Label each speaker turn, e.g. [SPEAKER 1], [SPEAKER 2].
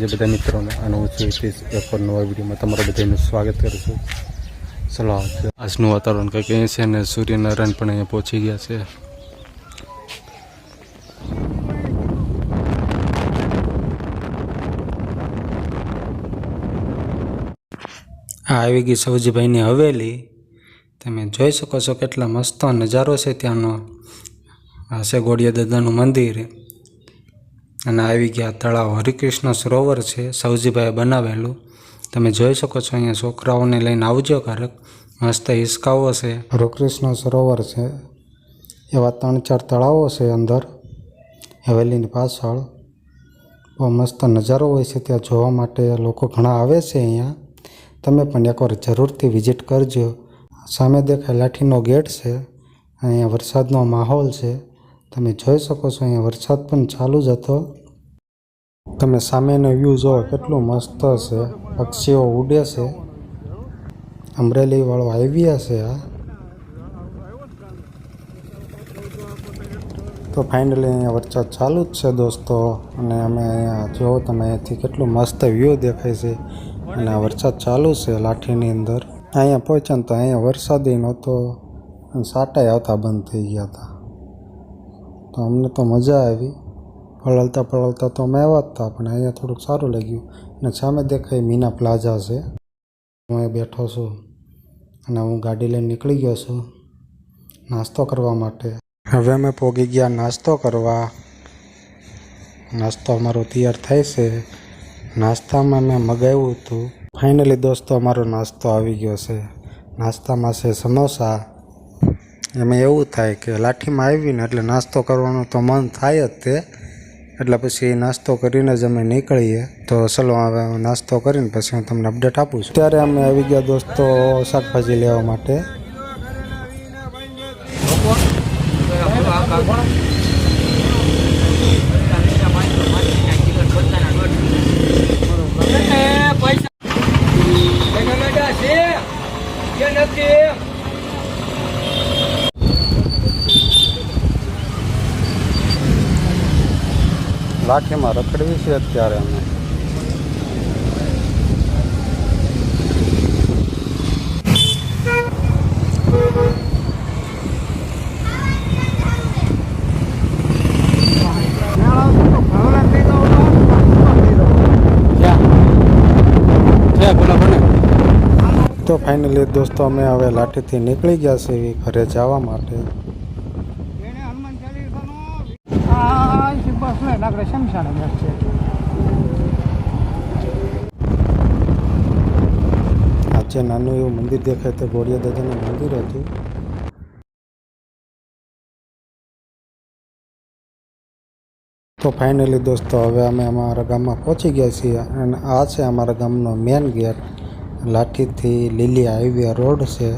[SPEAKER 1] માતાજી બધા મિત્રોને અને હું છું હિતેશ એક નવા વિડીયોમાં તમારા બધાનું સ્વાગત કરું છું ચલો આજનું વાતાવરણ કંઈક અહીં છે અને સૂર્યનારાયણ પણ અહીંયા પહોંચી ગયા છે આ આવી ગઈ સૌજીભાઈની હવેલી. તમે જોઈ શકો છો કેટલા મસ્ત નજારો છે ત્યાંનો. આ છે ગોડિયા દાદાનું મંદિર. અને આવી ગયા તળાવ હરિકૃષ્ણ સરોવર છે, સવજીભાઈએ બનાવેલું. તમે જોઈ શકો છો અહીંયા છોકરાઓને લઈને આવજો કારક મસ્ત હિસકાઓ છે. હરિકૃષ્ણ સરોવર છે. એવા ત્રણ ચાર તળાવો છે અંદર. હવેલીની પાછળ. બહુ મસ્ત નજારો હોય છે ત્યાં જોવા માટે. લોકો ઘણા આવે છે અહીંયા. તમે પણ એકવાર જરૂરથી વિઝિટ કરજો. સામે દેખાય લાઠીનો ગેટ છે. અહીંયા વરસાદનો માહોલ છે. તમે જોઈ શકો છો, અહીંયા વરસાદ પણ ચાલુ જ હતો. તમે સામેનો વ્યૂ જુઓ કેટલું મસ્ત છે. પક્ષીઓ ઉડે છે. અમરેલીવાળો આવ્યા છે આ. તો ફાઇનલી અહીંયા વરસાદ ચાલુ જ છે દોસ્તો. અને અમે અહીંયા જો તમે અહીંયાથી કેટલું મસ્ત વ્યૂ દેખાય છે. અને આ વરસાદ ચાલુ છે લાઠીની અંદર. અહીંયા પહોંચ્યા તો અહીંયા વરસાદી નહોતો. સાટાઈ આવતા બંધ થઈ ગયા હતા. તો અમને તો મજા આવી. પલળતા પલળતા તો અમે આવ્યા હતા પણ અહીંયા થોડુંક સારું લાગ્યું. અને સામે દેખાય મીના પ્લાઝા છે. હું અહીં બેઠો છું અને હું ગાડી લઈને નીકળી ગયો છું નાસ્તો કરવા માટે. હવે અમે પોગી ગયા નાસ્તો કરવા. નાસ્તો અમારો તૈયાર થાય છે. નાસ્તામાં મેં મગાવ્યું હતું. ફાઇનલી દોસ્તો, અમારો નાસ્તો આવી ગયો છે. નાસ્તામાં છે સમોસા. એમાં એવું થાય કે લાઠીમાં આવીને એટલે નાસ્તો કરવાનું તો મન થાય જ તે. એટલે પછી નાસ્તો કરીને જ અમે નીકળીએ. તો ચલો હવે નાસ્તો કરીને પછી હું તમને અપડેટ આપું છું. ત્યારે અમે આવી ગયા દોસ્તો શાકભાજી લેવા માટે. લાઠીમાં રખડવી છે અત્યારે અમે. તો ફાઇનલી દોસ્તો અમે હવે લાઠીથી નીકળી ગયા છીએ ઘરે જવા માટે. આજે નાનું એવું મંદિર દેખાય તે ગોળિયા દાદાનું મંદિર હતું. તો ફાઇનલી દોસ્તો, હવે અમે અમારા ગામમાં પહોંચી ગયા છીએ અને આ છે અમારા ગામનો મેન ગેટ લાઠીથી લીલી હાઈવે રોડ છે.